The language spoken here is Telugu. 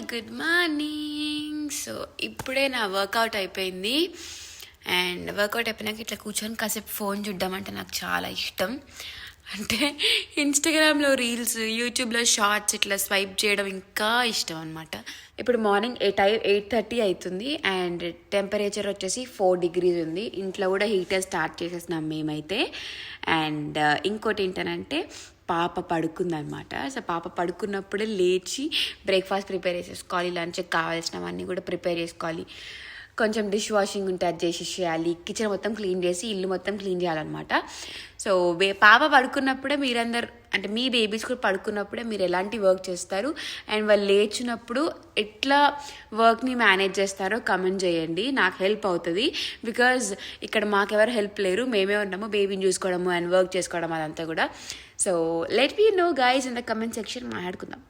గుడ్ మార్నింగ్ సో ఇప్పుడే నా వర్కౌట్ అయిపోయింది. అండ్ వర్కౌట్ అయిపోయినాక ఇట్లా కూర్చొని కాసేపు ఫోన్ చూడడం అంటే నాకు చాలా ఇష్టం. అంటే ఇన్స్టాగ్రామ్లో రీల్స్ యూట్యూబ్లో షార్ట్స్ ఇట్లా స్వైప్ చేయడం ఇంకా ఇష్టం అనమాట ఇప్పుడు morning eight I eight thirty అవుతుంది అండ్ టెంపరేచర్ వచ్చేసి ఫోర్ డిగ్రీస్ ఉంది. ఇంట్లో కూడా హీటర్ స్టార్ట్ చేసేసినాం మేమైతే. అండ్ uh, ఇంకోటి ఏంటనంటే పాప పడుకుందనమాట సో పాప పడుకున్నప్పుడే లేచి బ్రేక్ఫాస్ట్ ప్రిపేర్ చేసేసుకోవాలి లంచ్కి కావాల్సినవన్నీ కూడా ప్రిపేర్ చేసుకోవాలి. కొంచెం డిష్ వాషింగ్ ఉంటే అది చేసేసేయాలి కిచెన్ మొత్తం క్లీన్ చేసి ఇల్లు మొత్తం క్లీన్ చేయాలన్నమాట. సో వే పాప పడుకున్నప్పుడే మీరందరు అంటే మీ బేబీస్ కూడా పడుకున్నప్పుడే మీరు ఎలాంటి వర్క్ చేస్తారు? అండ్ వాళ్ళు లేచినప్పుడు ఎట్లా వర్క్ని మేనేజ్ చేస్తారో కమెంట్ చేయండి. నాకు హెల్ప్ అవుతుంది. బికాజ్ ఇక్కడ మాకెవరు హెల్ప్ లేరు. మేమే ఉన్నాము బేబీని చూసుకోవడము అండ్ వర్క్ చేసుకోవడం అదంతా కూడా. So let me know guys in the comment section మాట్లాడుకుందాం.